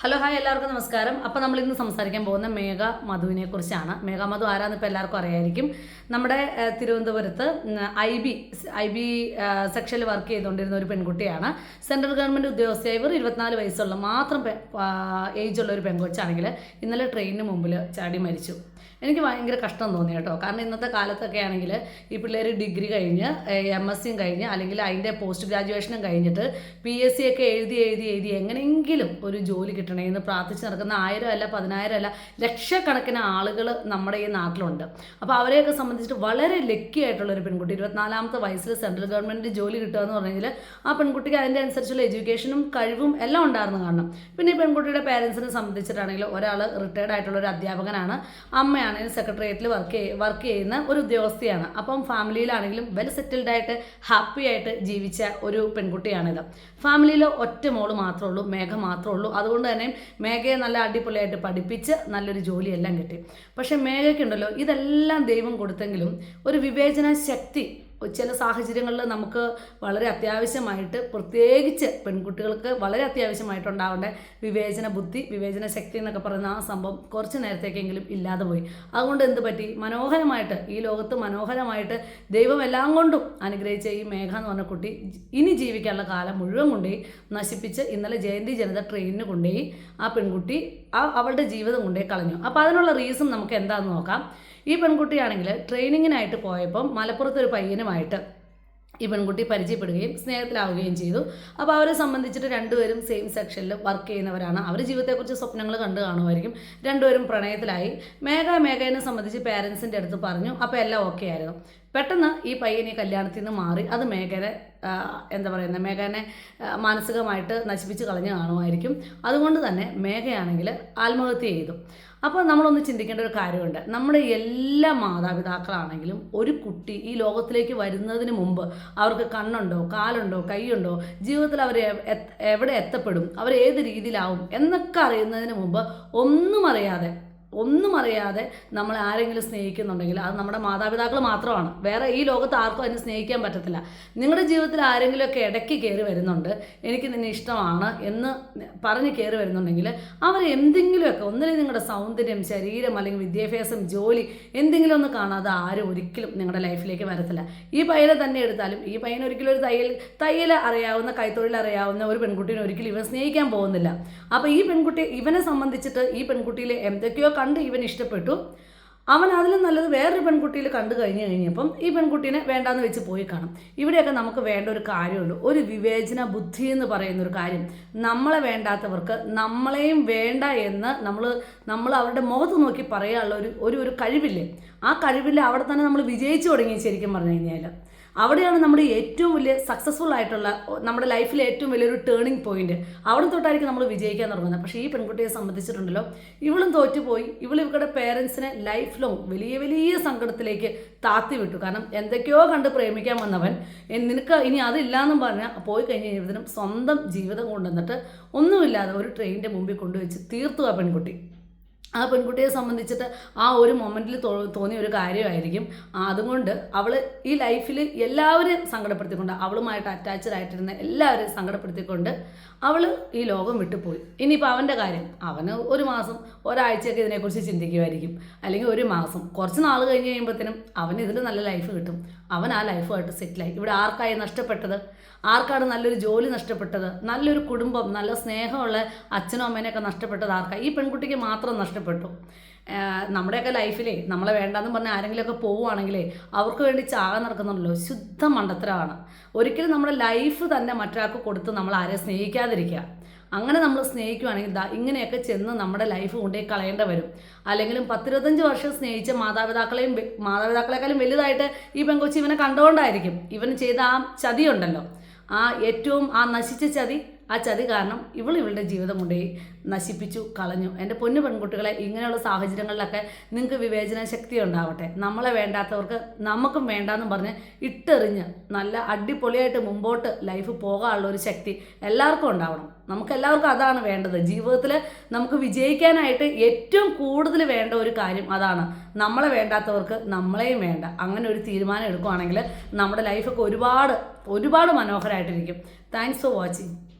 Hello hi എല്ലാവർക്കും നമസ്കാരം. അപ്പോൾ നമ്മൾ ഇന്ന് സംസാരിക്കാൻ പോകുന്ന മേഘ മധുവിനെ കുറിച്ചാണ്. മേഘ മധു ആരാന്ന് ഇപ്പോൾ എല്ലാവർക്കും അറിയായിരിക്കും. നമ്മുടെ തിരുവനന്തപുരത്ത് ഐ ബി ഐ ബി സെക്ഷനിൽ വർക്ക് ചെയ്തുകൊണ്ടിരുന്ന ഒരു പെൺകുട്ടിയാണ്. സെൻട്രൽ ഗവൺമെന്റ് ഉദ്യോഗസ്ഥയായി. ഇവർ ഇരുപത്തിനാല് വയസ്സുള്ള മാത്രം ഏജ് ഉള്ള ഒരു പെൺകൊച്ചാണെങ്കിൽ ഇന്നലെ ട്രെയിനിന് മുമ്പിൽ ചാടി മരിച്ചു. എനിക്ക് ഭയങ്കര കഷ്ടം തോന്നി കേട്ടോ. കാരണം ഇന്നത്തെ കാലത്തൊക്കെ ആണെങ്കിൽ ഈ പിള്ളേർ ഡിഗ്രി കഴിഞ്ഞ് എം എസ് സിയും കഴിഞ്ഞ് അല്ലെങ്കിൽ അതിന്റെ പോസ്റ്റ് ഗ്രാജുവേഷനും കഴിഞ്ഞിട്ട് പി എസ് സി ഒക്കെ എഴുതി എഴുതി എഴുതി എങ്ങനെയെങ്കിലും ഒരു ജോലി കിട്ടണേ. എന്ന് പ്രാർത്ഥിച്ച് നടക്കുന്ന ആയിരം അല്ല പതിനായിരം അല്ല ലക്ഷക്കണക്കിന് ആളുകൾ നമ്മുടെ ഈ നാട്ടിലുണ്ട്. അപ്പോൾ അവരെയൊക്കെ സംബന്ധിച്ചിട്ട് വളരെ ലക്കി ആയിട്ടുള്ള ഒരു പെൺകുട്ടി. ഇരുപത്തിനാലാമത്തെ വയസ്സിൽ സെൻട്രൽ ഗവൺമെന്റ് ജോലി കിട്ടുക എന്ന് പറഞ്ഞാൽ ആ പെൺകുട്ടിക്ക് അതിന്റെ അനുസരിച്ചുള്ള എഡ്യൂക്കേഷനും കഴിവും എല്ലാം ഉണ്ടായിരുന്നു കാരണം പിന്നെ ഈ പെൺകുട്ടിയുടെ പേരൻസിനെ സംബന്ധിച്ചിട്ടാണെങ്കിൽ ഒരാൾ റിട്ടയർഡ് ആയിട്ടുള്ള ഒരു അധ്യാപകനാണ്. അമ്മയാണ് സെക്രട്ടേറിയറ്റിൽ വർക്ക് വർക്ക് ചെയ്യുന്ന ഒരു ഉദ്യോഗസ്ഥയാണ്. അപ്പം ഫാമിലിയിലാണെങ്കിലും വെൽ സെറ്റിൽഡ് ആയിട്ട് ഹാപ്പി ആയിട്ട് ജീവിച്ച ഒരു പെൺകുട്ടിയാണിത്. ഫാമിലിയിൽ ഒറ്റ മോൾ മാത്രമേ ഉള്ളൂ മേഘ മാത്രമേ ഉള്ളൂ. അതുകൊണ്ട് തന്നെ മേഘയെ നല്ല അടിപൊളിയായിട്ട് പഠിപ്പിച്ച് നല്ലൊരു ജോലിയെല്ലാം കിട്ടി. പക്ഷെ മേഘയ്ക്കുണ്ടല്ലോ ഇതെല്ലാം ദൈവം കൊടുത്തെങ്കിലും ഒരു വിവേചന ശക്തി ചില സാഹചര്യങ്ങളിൽ നമുക്ക് വളരെ അത്യാവശ്യമായിട്ട് പ്രത്യേകിച്ച് പെൺകുട്ടികൾക്ക് വളരെ അത്യാവശ്യമായിട്ടുണ്ടാവേണ്ട വിവേചന ബുദ്ധി വിവേചന ശക്തി എന്നൊക്കെ പറയുന്ന ആ സംഭവം കുറച്ച് നേരത്തേക്കെങ്കിലും ഇല്ലാതെ പോയി. അതുകൊണ്ട് എന്ത് പറ്റി? മനോഹരമായിട്ട് ഈ ലോകത്ത് മനോഹരമായിട്ട് ദൈവം എല്ലാം കൊണ്ടും അനുഗ്രഹിച്ച ഈ മേഘ എന്ന് പറഞ്ഞ കുട്ടി ഇനി ജീവിക്കാനുള്ള കാലം മുഴുവൻ കൊണ്ടുപോയി നശിപ്പിച്ച് ഇന്നലെ ജയന്തി ജനത ട്രെയിനിന് കൊണ്ടുപോയി. ആ പെൺകുട്ടി അവളുടെ ജീവിതം കൊണ്ടേ കളഞ്ഞു. അപ്പോൾ അതിനുള്ള റീസൺ നമുക്ക് എന്താണെന്ന് നോക്കാം. ഈ പെൺകുട്ടിയാണെങ്കിൽ ട്രെയിനിങ്ങിനായിട്ട് പോയപ്പം മലപ്പുറത്ത് ഒരു പയ്യനുമായിട്ട് ഈ പെൺകുട്ടി പരിചയപ്പെടുകയും സ്നേഹത്തിലാവുകയും ചെയ്തു. അപ്പോൾ അവരെ സംബന്ധിച്ചിട്ട് രണ്ടുപേരും സെയിം സെക്ഷനിൽ വർക്ക് ചെയ്യുന്നവരാണ്. അവർ ജീവിതത്തെക്കുറിച്ച് സ്വപ്നങ്ങൾ കണ്ടു കാണുമായിരിക്കും. രണ്ടുപേരും പ്രണയത്തിലായി. മേഘ മേഘനെ സംബന്ധിച്ച് പേരൻസിന്റെ അടുത്ത് പറഞ്ഞു അപ്പോൾ എല്ലാം ഓക്കെ ആയിരുന്നു. പെട്ടെന്ന് ഈ പയ്യനെ കല്യാണത്തിൽ നിന്ന് മാറി അത് മേഘനെ എന്താ പറയുന്നത് മേഘനെ മാനസികമായിട്ട് നശിപ്പിച്ച് കളഞ്ഞു കാണുമായിരിക്കും. അതുകൊണ്ട് തന്നെ മേഘയാണെങ്കിൽ ആത്മഹത്യ ചെയ്തു. അപ്പോൾ നമ്മളൊന്ന് ചിന്തിക്കേണ്ട ഒരു കാര്യമുണ്ട്. നമ്മുടെ എല്ലാ മാതാപിതാക്കളാണെങ്കിലും ഒരു കുട്ടി ഈ ലോകത്തിലേക്ക് വരുന്നതിന് മുമ്പ് അവർക്ക് കണ്ണുണ്ടോ കാലുണ്ടോ കൈയുണ്ടോ ജീവിതത്തിൽ അവർ എവിടെ എത്തപ്പെടും അവർ ഏത് രീതിയിലാവും എന്നൊക്കെ അറിയുന്നതിന് മുമ്പ് ഒന്നും അറിയാതെ ഒന്നും അറിയാതെ നമ്മൾ ആരെങ്കിലും സ്നേഹിക്കുന്നുണ്ടെങ്കിൽ അത് നമ്മുടെ മാതാപിതാക്കൾ മാത്രമാണ്. വേറെ ഈ ലോകത്ത് ആർക്കും അതിനെ സ്നേഹിക്കാൻ പറ്റത്തില്ല. നിങ്ങളുടെ ജീവിതത്തിൽ ആരെങ്കിലുമൊക്കെ ഇടയ്ക്ക് കയറി വരുന്നുണ്ട്. എനിക്ക് നിന്നെ ഇഷ്ടമാണ് എന്ന് പറഞ്ഞ് കയറി വരുന്നുണ്ടെങ്കിൽ അവർ എന്തെങ്കിലുമൊക്കെ ഒന്നിലും നിങ്ങളുടെ സൗന്ദര്യം ശരീരം അല്ലെങ്കിൽ വിദ്യാഭ്യാസം ജോലി എന്തെങ്കിലും ഒന്ന് കാണാതെ ആരും ഒരിക്കലും നിങ്ങളുടെ ലൈഫിലേക്ക് വരത്തില്ല. ഈ പയ്യനെ തന്നെ എടുത്താലും ഈ പയ്യൻ ഒരിക്കലും ഒരു തയ്യൽ തയ്യൽ അറിയാവുന്ന കൈത്തൊഴിൽ അറിയാവുന്ന ഒരു പെൺകുട്ടീനെ ഒരിക്കലും ഇവൻ സ്നേഹിക്കാൻ പോകുന്നില്ല. അപ്പോൾ ഈ പെൺകുട്ടി ഇവനെ സംബന്ധിച്ചിട്ട് ഈ പെൺകുട്ടിയിലെ എന്തൊക്കെയോ കണ്ട് ഇവൻ ഇഷ്ടപ്പെട്ടു. അവൻ അതിലും നല്ലത് വേറൊരു പെൺകുട്ടിയിൽ കണ്ടു കഴിഞ്ഞു കഴിഞ്ഞപ്പം ഈ പെൺകുട്ടീനെ വേണ്ടാന്ന് വെച്ച് പോയി കാണും. ഇവിടെയൊക്കെ നമുക്ക് വേണ്ട ഒരു കാര്യമുള്ളൂ. ഒരു വിവേചന ബുദ്ധി എന്ന് പറയുന്ന ഒരു കാര്യം. നമ്മളെ വേണ്ടാത്തവർക്ക് നമ്മളെയും വേണ്ട എന്ന് നമ്മൾ നമ്മൾ അവരുടെ മുഖത്ത് നോക്കി പറയാനുള്ള ഒരു ഒരു കഴിവില്ലേ? ആ കഴിവില്ല അവിടെ തന്നെ നമ്മൾ വിജയിച്ചു തുടങ്ങി ശരിക്കും പറഞ്ഞു കഴിഞ്ഞാൽ അവിടെയാണ് നമ്മുടെ ഏറ്റവും വലിയ സക്സസ്ഫുൾ ആയിട്ടുള്ള നമ്മുടെ ലൈഫിലെ ഏറ്റവും വലിയൊരു ടേണിംഗ് പോയിന്റ് അവിടെ തൊട്ടായിരിക്കും നമ്മൾ വിജയിക്കാൻ തുടങ്ങുന്നത്. പക്ഷേ ഈ പെൺകുട്ടിയെ സംബന്ധിച്ചിട്ടുണ്ടല്ലോ ഇവളും തോറ്റുപോയി. ഇവൾ ഇവരുടെ പേരൻസിനെ ലൈഫ് ലോങ് വലിയ വലിയ സങ്കടത്തിലേക്ക് താത്തി വിട്ടു. കാരണം എന്തൊക്കെയോ കണ്ട് പ്രേമിക്കാൻ വന്നവൻ. നിനക്ക് ഇനി അതില്ലാന്നും പറഞ്ഞാൽ പോയി കഴിഞ്ഞ ജീവിതത്തിനും സ്വന്തം ജീവിതം കൊണ്ടുവന്നിട്ട് ഒന്നുമില്ലാതെ ഒരു ട്രെയിനിന്റെ മുമ്പിൽ കൊണ്ടുവച്ച് തീർത്തു ആ പെൺകുട്ടി. ആ പെൺകുട്ടിയെ സംബന്ധിച്ചിട്ട് ആ ഒരു മൊമെന്റിൽ തോന്നിയ ഒരു കാര്യമായിരിക്കും. അതുകൊണ്ട് അവൾ ഈ ലൈഫിൽ എല്ലാവരെയും സങ്കടപ്പെടുത്തിക്കൊണ്ട് അവളുമായിട്ട് അറ്റാച്ച്ഡ് ആയിട്ടിരുന്ന എല്ലാവരെയും സങ്കടപ്പെടുത്തിക്കൊണ്ട് അവൾ ഈ ലോകം വിട്ടുപോയി. ഇനിയിപ്പോൾ അവന്റെ കാര്യം അവന് ഒരു മാസം ഒരാഴ്ചയൊക്കെ ഇതിനെക്കുറിച്ച് ചിന്തിക്കുമായിരിക്കും. അല്ലെങ്കിൽ ഒരു മാസം കുറച്ച് നാൾ കഴിഞ്ഞ് കഴിയുമ്പോഴത്തേനും അവന് ഇതിൽ നല്ല ലൈഫ് കിട്ടും. അവൻ ആ ലൈഫുമായിട്ട് സെറ്റിലായി ഇവിടെ ആർക്കായി നഷ്ടപ്പെട്ടത്? ആർക്കാണ് നല്ലൊരു ജോലി നഷ്ടപ്പെട്ടത്? നല്ലൊരു കുടുംബം നല്ല സ്നേഹമുള്ള അച്ഛനും അമ്മേനെയൊക്കെ നഷ്ടപ്പെട്ടത് ആർക്കാണ് ഈ പെൺകുട്ടിക്ക് മാത്രം നഷ്ടപ്പെട്ടു ആഹ് നമ്മുടെയൊക്കെ ലൈഫിലേ നമ്മളെ വേണ്ടാന്ന് പറഞ്ഞ ആരെങ്കിലുമൊക്കെ പോവുകയാണെങ്കിലേ അവർക്ക് വേണ്ടി ചാകാൻ നടക്കുന്നുണ്ടല്ലോ. ശുദ്ധ മണ്ടത്തരമാണ്. ഒരിക്കലും നമ്മുടെ ലൈഫ് തന്നെ മറ്റൊരാൾക്ക് കൊടുത്ത് നമ്മൾ ആരെ സ്നേഹിക്കാതിരിക്കുക. അങ്ങനെ നമ്മൾ സ്നേഹിക്കുവാണെങ്കിൽ ഇങ്ങനെയൊക്കെ ചെന്ന് നമ്മുടെ ലൈഫ് കൊണ്ടേ കളയേണ്ട വരും. അല്ലെങ്കിലും പത്തിരുപത്തഞ്ച് വർഷം സ്നേഹിച്ച മാതാപിതാക്കളെയും മാതാപിതാക്കളെക്കാളും വലുതായിട്ട് ഈ പെങ്കൊച്ചി ഇവനെ കണ്ടുകൊണ്ടായിരിക്കും ഇവൻ ചെയ്ത ആ ചതിയുണ്ടല്ലോ. ആ ഏറ്റവും ആ നശിച്ച ചതി ആ ചതി കാരണം ഇവൾ ഇവളുടെ ജീവിതം കൊണ്ടുപോയി നശിപ്പിച്ചു കളഞ്ഞു. എന്റെ പൊന്നു പെൺകുട്ടികളെ ഇങ്ങനെയുള്ള സാഹചര്യങ്ങളിലൊക്കെ നിങ്ങൾക്ക് വിവേചന ശക്തി ഉണ്ടാവട്ടെ. നമ്മളെ വേണ്ടാത്തവർക്ക് നമുക്കും വേണ്ടാന്നും പറഞ്ഞ് ഇട്ടെറിഞ്ഞ് നല്ല അടിപൊളിയായിട്ട് മുമ്പോട്ട് ലൈഫ് പോകാനുള്ള ഒരു ശക്തി എല്ലാവർക്കും ഉണ്ടാവണം. നമുക്ക് എല്ലാവർക്കും അതാണ് വേണ്ടത്. ജീവിതത്തിൽ നമുക്ക് വിജയിക്കാനായിട്ട് ഏറ്റവും കൂടുതൽ വേണ്ട ഒരു കാര്യം അതാണ്. നമ്മളെ വേണ്ടാത്തവർക്ക് നമ്മളെയും വേണ്ട. അങ്ങനെ ഒരു തീരുമാനം എടുക്കുകയാണെങ്കിൽ നമ്മുടെ ലൈഫൊക്കെ ഒരുപാട് ഒരുപാട് മനോഹരമായിട്ടിരിക്കും താങ്ക്സ് ഫോർ വാച്ചിങ്